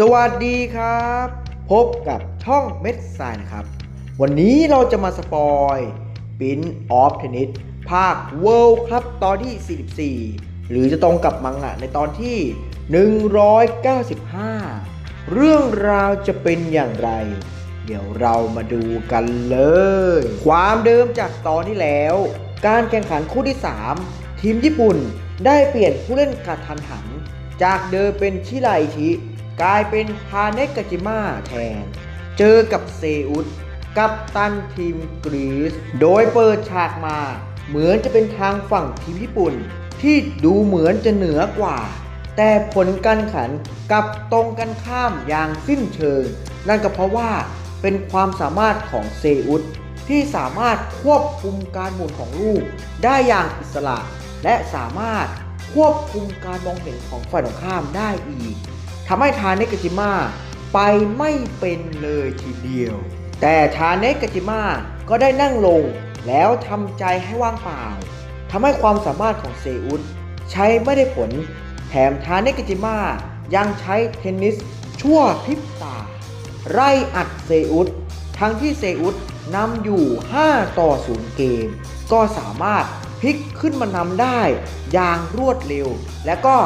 สวัสดีครับ พบกับช่องเม็ดทรายนะครับ วันนี้เราจะมาสปอยปิ้นออฟเทนนิสภาค World ครับตอนที่ 44 หรือจะตรงกับมังงะในตอนที่ 195 เรื่องราวจะเป็นอย่างไร เดี๋ยวเรามาดูกันเลย ความเดิมจากตอนที่แล้ว การแข่งขันคู่ที่ 3 ทีมญี่ปุ่นได้เปลี่ยนผู้เล่นกระทันหัน จากเดิมเป็นชิไลชิ กลายเป็นพาเนกกาจิมะแทน เจอกับเซอุสกับตันทีมกรีซโดยเปิดฉากมา เหมือนจะเป็นทางฝั่งทีมญี่ปุ่น ที่ดูเหมือนจะเหนือกว่า แต่ผลการแข่งขันกับตรงกันข้ามอย่างสิ้นเชิง นั่นก็เพราะว่าเป็นความสามารถของเซอุสที่สามารถควบคุมการหมุนของลูก ได้อย่างอิสระ และสามารถควบคุมการมองเห็นของฝ่ายตรงข้ามได้อีก ทำให้ทาเนกาจิมะไปไม่เป็นเลยทีเดียว แต่ทาเนกาจิมะก็ได้นั่งลงแล้วทำใจให้ว่างเปล่าทำให้ความสามารถของเซอุสใช้ไม่ได้ผล แถมทาเนกาจิมะยังใช้เทนนิสชั่วพริบตา ไล่อัดเซอุสทั้งที่เซอุสนำอยู่ 5 ต่อ 0 เกม ก็สามารถพลิกขึ้นมานำได้ อย่างรวดเร็ว และก็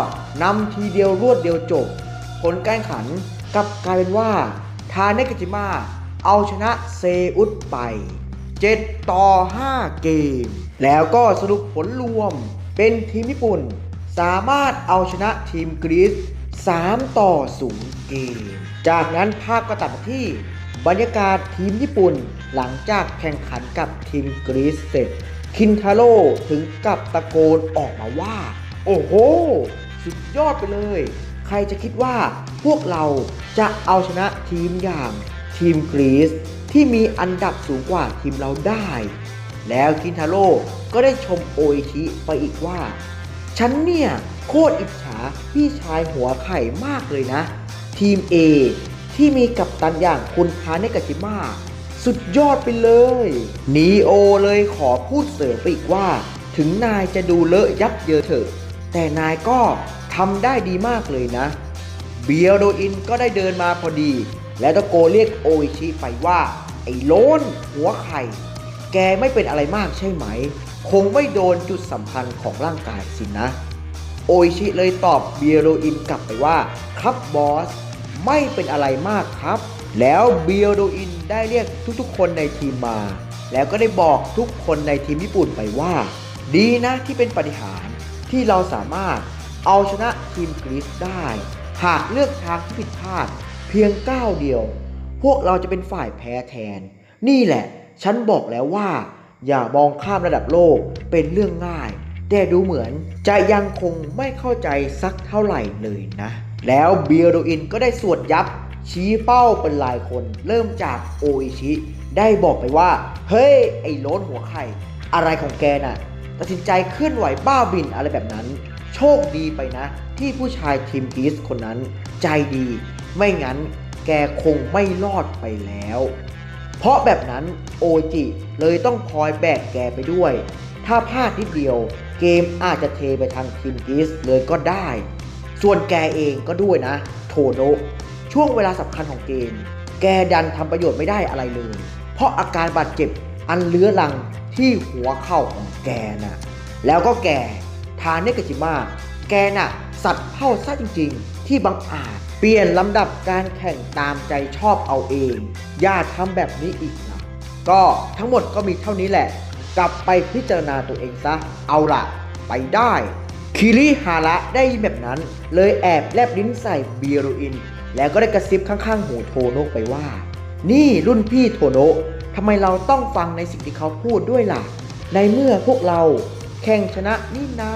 นำทีเดียวรวดเดียวจบ ผลการแข่งขันกลับกลายเป็นว่า ทาเนกาจิมะเอาชนะเซอุสไป 7 ต่อ 5 เกม แล้วก็สรุปผลรวม เป็นทีมญี่ปุ่น สามารถเอาชนะทีมกรีซ3 ต่อ 0 เกม จากนั้นภาพก็ตัดมาที่บรรยากาศทีมญี่ปุ่นหลังจากแข่งขันกับทีมกรีซเสร็จ คินทาโร่ถึงกับตะโกนออกมาว่า โอ้โห สุดยอดไปเลย ใครจะคิดว่าพวกเราจะเอาชนะทีมอย่างทีมกรีซที่มีอันดับสูงกว่าทีมเราได้ แล้วคินทาโร่ก็ได้ชมโออิชิไปอีกว่า ฉันเนี่ยโคตรอิจฉาพี่ชายหัวไข่มากเลยนะ ทีม A ที่มีกัปตันอย่างคุณพาเนกาจิมะสุดยอดไปเลยนีโอเลยขอพูดเสริมไปอีกว่า ถึงนายจะดูเลอะยับเยินเถอะ แต่นายก็ำได้ดีมากเลยนะ เบียโดอินก็ได้เดินมาพอดี และตะโกเรียกโออิชิไปว่า ไอ้โลนหัวไข่ แกไม่เป็นอะไรมากใช่ไหม คงไม่โดนจุดสำคัญของร่างกายสินะ โออิชิเลยตอบเบียโดอินกลับไปว่า ครับบอส ไม่เป็นอะไรมากครับ แล้วเบียโดอินได้เรียกทุกๆ คนในทีมมา แล้วก็ได้บอกทุกคนในทีมญี่ปุ่นไปว่า ดีนะที่เป็นปาฏิหารย์ที่เราสามารถ เอาชนะทีมกรีซได้ หากเลือกทางที่ผิดพลาดเพียงก้าวเดียว พวกเราจะเป็นฝ่ายแพ้แทน นี่แหละ ฉันบอกแล้วว่า อย่ามองข้ามระดับโลกเป็นเรื่องง่าย แต่ดูเหมือนจะยังคงไม่เข้าใจสักเท่าไหร่เลยนะ แล้วเบียโดอินก็ได้สวดยับ ชี้เป้าเป็นลายคน เริ่มจากโออิชิ ได้บอกไปว่า เฮ้ย ไอ้โล้นหัวไข่ อะไรของแกน่ะตัดสินใจเคลื่อนไหวบ้าบินอะไรแบบนั้น โชคดีไปนะ ที่ผู้ชายทีมกีสคนนั้น ใจดี ไม่งั้นแกคงไม่รอดไปแล้ว เพราะแบบนั้นโอจิเลยต้องคอยแบกแกไปด้วย ถ้าพลาดนิดเดียว เกมอาจจะเทไปทางทีมกีสเลยก็ได้ ส่วนแกเองก็ด้วยนะ โทโนะช่วงเวลาสำคัญของเกม แกดันทำประโยชน์ไม่ได้อะไรเลย เพราะอาการบาดเจ็บอันเลื้อรังที่หัวเข่าของแกน่ะแล้วก็แก ทาเนกาจิมะแกน่ะ สัตว์เข้าซะจริง ๆ ที่บังอาจ เปลี่ยนลำดับการแข่งตามใจชอบเอาเอง อย่าทำแบบนี้อีกนะก็ทั้งหมดก็มีเท่านี้แหละ กลับไปพิจารณาตัวเองซะ เอาละไปได้คิริฮาระได้ยินแบบนั้น เลยแอบแลบลิ้นใส่เบียโรอิน แล้วก็ได้กระซิบข้างๆหูโทโนะไปว่า นี่รุ่นพี่โทโนะทำไมเราต้องฟังในสิ่งที่เขาพูดด้วยล่ะ ในเมื่อพวกเรา แข่งชนะนี่นา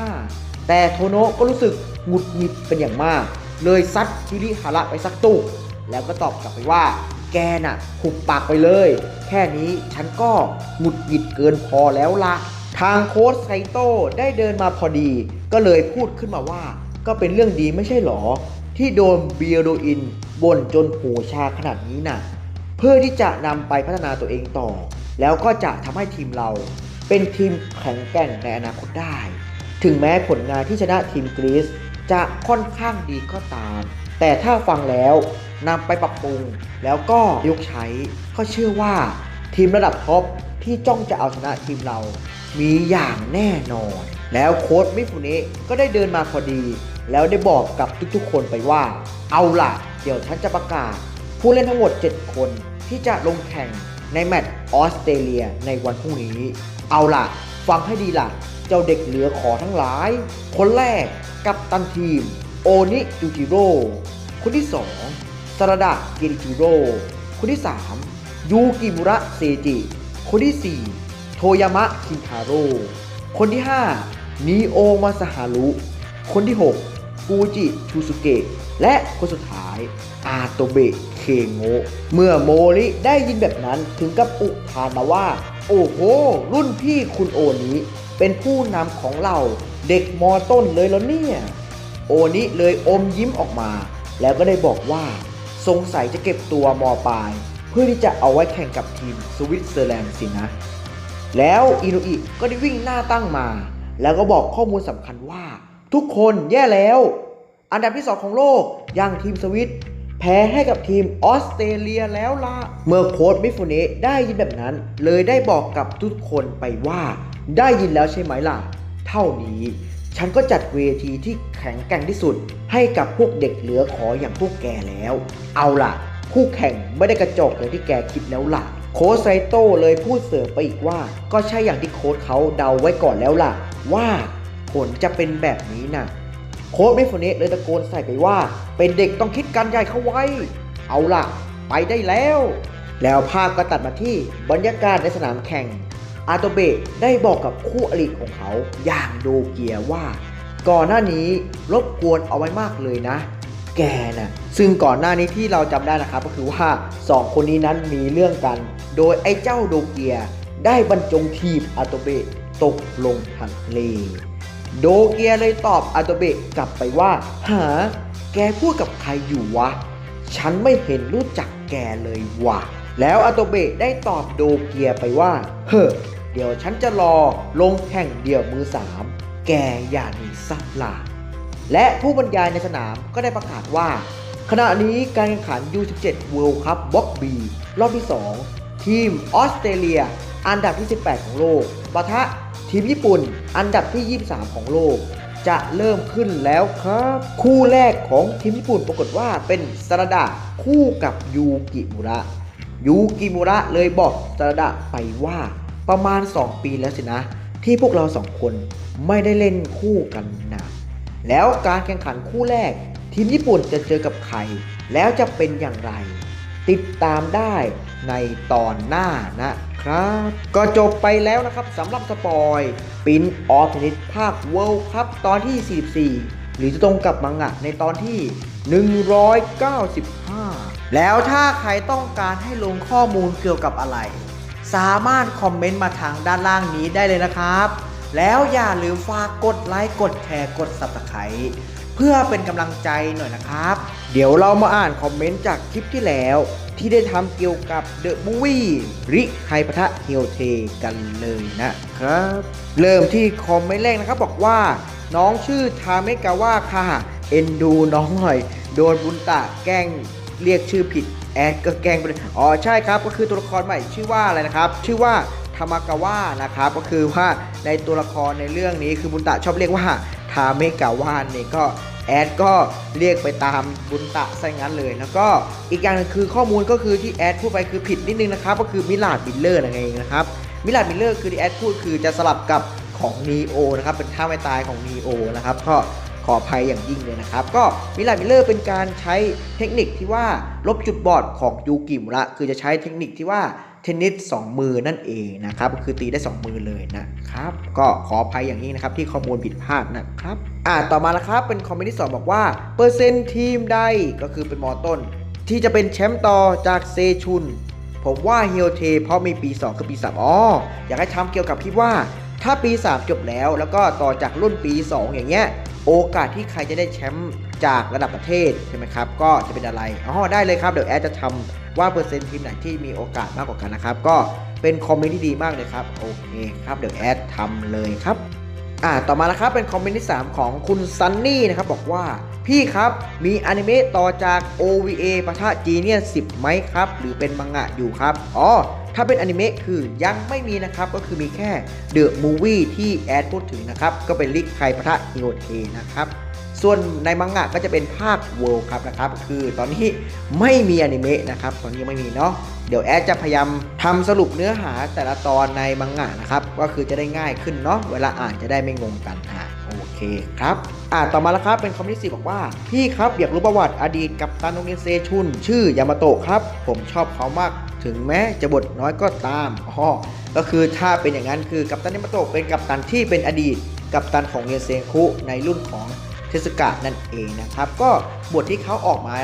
แต่โทโนะก็รู้สึกหงุดหงิดเป็นอย่างมาก เลยซัดคิริฮาระไปสักตุก แล้วก็ตอบกลับไปว่า แกน่ะหุบปากไปเลย แค่นี้ฉันก็หงุดหงิดเกินพอแล้วละทางโค้ชไซโต้ได้เดินมาพอดี ก็เลยพูดขึ้นมาว่า ก็เป็นเรื่องดีไม่ใช่หรอ ที่โดนเบียโดอินบ่นจนหูชาขนาดนี้น่ะ เพื่อที่จะนำไปพัฒนาตัวเองต่อ แล้วก็จะทำให้ทีมเรา เป็นทีมแข็งแกร่งในอนาคตได้ ถึงแม้ผลงานที่ชนะทีมกรีซจะค่อนข้างดีก็ตาม แต่ถ้าฟังแล้วนำไปปรับปรุงแล้วก็ยกใช้ก็เชื่อว่าทีมระดับท็อปที่จ้องจะเอาชนะทีมเรา มีอย่างแน่นอน แล้วโค้ชมิฟุเนะก็ได้เดินมาพอดี แล้วได้บอกกับทุกๆ คนไปว่า เอาล่ะ เดี๋ยวฉันจะประกาศ ผู้เล่นทั้งหมด 7 คนที่จะลงแข่ง ในแมตช์ออสเตรเลียในวันพรุ่งนี้ เอาล่ะ ฟังให้ดีล่ะ เจ้าเด็กเหลือขอทั้งหลาย คนแรกกับตันทีม โอนิจูจิโร่คนที่ 2 สระดะเกริจิโร่คนที่ 3 ยูกิมุระเซจิ คนที่ 4 โทยามะคินทาโร่คนที่ 5 นีโอมาซาฮารุ คนที่ 6 ฟูจิชูสุเกะและคนสุดท้ายอาโตเบะเคโงะเมื่อโมริได้ยินแบบนั้นถึงกับอุทานมาว่า โอ้โห รุ่นพี่คุณโอนี้ เป็นผู้นำของเราเด็กมอต้นเลยแล้วเนี่ย โอนิเลยอมยิ้มออกมา แล้วก็ได้บอกว่าสงสัยจะเก็บตัวมปลาย เพื่อที่จะเอาไว้แข่งกับทีมสวิตเซอร์แลนด์สินะ แล้วอินุอิก็ได้วิ่งหน้าตั้งมา แล้วก็บอกข้อมูลสำคัญว่า ทุกคนแย่แล้ว อันดับที่ 2 ของโลกอย่างทีมสวิตแพ้ให้กับทีมออสเตรเลียแล้วล่ะ เมื่อโค้ชมิฟุเนได้ยินแบบนั้น เลยได้บอกกับทุกคนไปว่า ได้ยินแล้วใช่ไหมล่ะ เท่านี้ ฉันก็จัดเวทีที่แข็งแกร่งที่สุด ให้กับพวกเด็กเหลือขออย่างพวกแกแล้ว เอาล่ะ คู่แข่งไม่ได้กระจอกอย่างที่แกคิดแล้วล่ะ โค้ชไซโต้เลยพูดเสริมไปอีกว่า ก็ใช่อย่างที่โค้ชเขาเดาไว้ก่อนแล้วล่ะ ว่า ผลจะเป็นแบบนี้น่ะโค้ชมิฟุเนะเลยตะโกนใส่ไปว่า เป็นเด็กต้องคิดการใหญ่เข้าไว้ เอาล่ะ ไปได้แล้ว แล้วภาพก็ตัดมาที่บรรยากาศในสนามแข่ง อาโตเบะได้บอกกับคู่อริของเขาอย่างโดเกียว่า ก่อนหน้านี้รบกวนเอาไว้มากเลยนะ แกนะซึ่งก่อนหน้านี้ที่เราจำได้นะครับ ก็คือว่าสองคนนี้นั้นมีเรื่องกัน โดยไอ้เจ้าโดเกียได้บรรจงทีบอาโตเบะตกลงทะเล โดเกียเลยตอบอาโตเบะกลับไปว่า หา แกพูดกับใครอยู่วะ ฉันไม่เห็นรู้จักแกเลยวะแล้วอาโตเบะได้ตอบโดเกียไปว่า เฮ้อ เดี๋ยวฉันจะรอลงแข่งเดี่ยวมือสามแกอย่าหนีสักลาและผู้บรรยายในสนามก็ได้ประกาศว่า ขณะนี้การแข่งขัน U17 World Cup Block B รอบที่ 2 ทีมออสเตรเลีย อันดับที่ 18 ของโลกปะทะ ทีมญี่ปุ่นอันดับที่ 23 ของโลก จะเริ่มขึ้นแล้วครับ คู่แรกของทีมญี่ปุ่นปรากฏว่าเป็นสระดะคู่กับยูกิมุระยูกิมุระเลยบอกสระดะไปว่าประมาณ 2 ปีแล้วสินะ ที่พวกเราสองคนไม่ได้เล่นคู่กันนะแล้วการแข่งขันคู่แรก ทีมญี่ปุ่นจะเจอกับใคร แล้วจะเป็นอย่างไร ติดตามได้ ในตอนหน้านะครับ ก็จบไปแล้วนะครับสำหรับสปอยปินออฟนิตภาคเวิลด์ครับตอนที่ 44 หรือจะตรงกับมังงะในตอนที่ 195 แล้วถ้าใครต้องการให้ลงข้อมูลเกี่ยวกับอะไร สามารถคอมเมนต์มาทางด้านล่างนี้ได้เลยนะครับ แล้วอย่าลืมฝากกดไลค์กดแชร์กด subscribe เพื่อเป็นกำลังใจหน่อยนะครับ เดี๋ยวเรามาอ่านคอมเมนต์จากคลิปที่แล้ว ที่ได้ทำเกี่ยวกับเดอะบูวี่ริไคปะทะเฮียวเทกันเลยนะครับ เริ่มที่คอมเมนต์แรกนะครับบอกว่า น้องชื่อทาเมกาว่าค่ะ เอ็นดูน้องหน่อย โดนบุญตะแกล้งเรียกชื่อผิดแอดก็แกล้งไปอ๋อใช่ครับ ก็คือตัวละครใหม่ชื่อว่าอะไรนะครับ ชื่อว่าทามากาวะนะครับ ก็คือว่าในตัวละครในเรื่องนี้คือบุญตะชอบเรียกว่าทาเมกาวะนี่ก็ แอดก็เรียกไปตามบุญตะซะงั้นเลย แล้วก็อีกอย่างหนึงคือข้อมูลก็คือที่แอดพูดไปคือผิดนิดนึงนะครับ ก็คือมิลาดบิลเลอร์นั่นเองนะครับมิลาดบิลเลอร์คือที่แอดพูดคือจะสลับกับของนีโอนะครับเป็นท่าไม่ตายของนีโอนะครับก็ขออภัยอย่างยิ่งเลยนะครับ ก็มิลาดบิลเลอร์เป็นการใช้เทคนิคที่ว่าลบจุดบอดของยูกิมุระคือจะใช้เทคนิคที่ว่า เทนนิสสองมือนั่นเองนะครับคือตีได้ 2 มือเลยนะครับก็ขออภัยอย่างยิ่งนะครับที่ข้อมูลผิดพลาดนะครับอ่าต่อมานะครับเป็นคอมเมนต์ที่สองบอกว่า เปอร์เซ็นต์ทีมใดก็คือเป็นมอต้น ที่จะเป็นแชมป์ต่อจากเซชุน ผมว่าเฮียวเทเพราะมีปี2คือปี 3อ๋ออยากให้ทำเกี่ยวกับที่ว่า ถ้าปี 3 จบแล้ว แล้วก็ต่อจากรุ่นปี 2 อย่างเงี้ยโอกาสที่ใครจะได้แชมป์ จากระดับประเทศใช่ไหมครับ ก็จะเป็นอะไรอ๋อได้เลยครับ เดี๋ยวแอดจะทำว่าเปอร์เซ็นต์ทีมไหนที่มีโอกาสมากกว่ากันนะครับ ก็เป็นคอมเมนต์ที่ดีมากเลยครับ โอเคครับ เดี๋ยวแอดทำเลยครับอ่าต่อมาแล้วครับ เป็นคอมเมนต์ที่ 3 ของคุณซันนี่นะครับ บอกว่าพี่ครับมีอนิเมะต่อจาก OVA ปะทะจีเนีย10ไหมครับ หรือเป็นมังงะอยู่ครับ อ๋อ ถ้าเป็นอนิเมะคือยังไม่มีนะครับ ก็คือมีแค่ The Movie ที่แอดพูดถึงนะครับ ก็เป็นลิกไคปะทะฮิโรเทนะครับ ส่วนในมังงะก็จะเป็นภาค World ครับนะครับ คือตอนนี้ไม่มีอนิเมะนะครับ ตอนนี้ไม่มีเนาะ เดี๋ยวแอดจะพยายามทำสรุปเนื้อหาแต่ละตอนในมังงะนะครับ ก็คือจะได้ง่ายขึ้นเนาะ เวลาอ่านจะได้ไม่งงกันอะโอเคครับ อ่าต่อมาแล้วครับ เป็นคอมเมนต์ที่สบอกว่า พี่ครับอยากรู้ประวัติอดีตกับตันโรงเรียนเซชุน ชื่อยามาโตะครับ ผมชอบเขามาก ถึงแม้จะบทน้อยก็ตามอ๋อก็คือถ้าเป็นอย่างนั้นคือกัปตันยามาโตะเป็นกัปตันที่เป็นอดีตกัปตันของเรียนเซคุในรุ่นของ เทศกาลนั่นเองนะครับ ก็บทที่เขาออกมา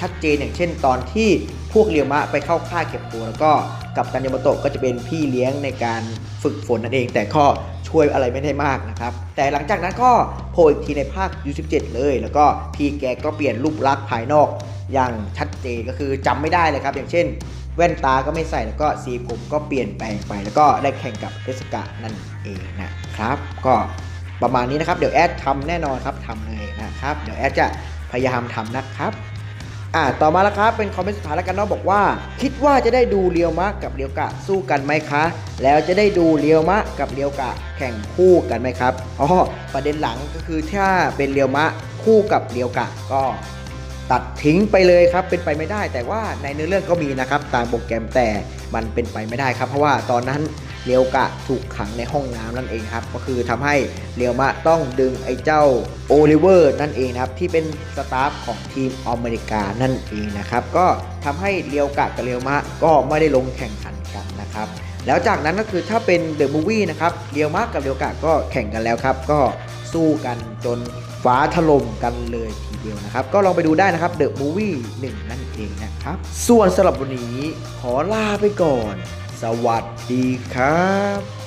ชัดเจนอย่างเช่น ตอนที่พวกเรียวมะไปเข้าค่ายเก็บตัวแล้วก็กับตันยมโตะก็จะเป็นพี่เลี้ยงในการฝึกฝนนั่นเอง แต่ก็ช่วยอะไรไม่ได้มากนะครับ แต่หลังจากนั้นก็โผล่อีกทีในภาค U17 เลย แล้วก็พี่แกก็เปลี่ยนรูปลักษณ์ภายนอกอย่างชัดเจนก็คือจำไม่ได้เลยครับ อย่างเช่น แว่นตาก็ไม่ใส่แล้วก็สีผมก็เปลี่ยนแปลงไป แล้วก็ได้แข่งกับเทศกาลนั่นเองนะครับ ก็ ประมาณนี้นะครับ เดี๋ยวแอดทำแน่นอนครับทำเลยนะครับ เดี๋ยวแอดจะพยายามทำนะครับอ่าต่อมาแล้วครับเป็นคอมเมนต์สุดท้ายแล้วกันเนาะบอกว่า คิดว่าจะได้ดูเรียวมะกับเรียวกะสู้กันไหมคะ แล้วจะได้ดูเรียวมะกับเรียวกะแข่งคู่กันไหมครับอ๋อประเด็นหลังก็คือถ้าเป็นเรียวมะคู่กับเรียวกะก็ตัดทิ้งไปเลยครับเป็นไปไม่ได้ แต่ว่าในเนื้อเรื่องก็มีนะครับตามโปรแกรมแต่มันเป็นไปไม่ได้ครับ เพราะว่าตอนนั้น เรียวกะถูกขังในห้องน้ำนั่นเองครับ ก็คือทำให้เรียวมะต้องดึงไอ้เจ้าโอลิเวอร์นั่นเองครับที่เป็นสตาฟของทีมอเมริกานั่นเองนะครับก็ทำให้เรียวกะกับเรียวมะก็ไม่ได้ลงแข่งขันกันนะครับแล้วจากนั้นก็คือถ้าเป็นเดอะมูวี่นะครับเรียวมะกับเรียวกะก็แข่งกันแล้วครับ ก็สู้กันจนฟ้าถล่มกันเลยทีเดียวนะครับ ก็ลองไปดูได้นะครับเดอะมูวี่หนึ่งนั่นเองนะครับ ส่วนสำหรับวันนี้ขอลาไปก่อน สวัสดีครับ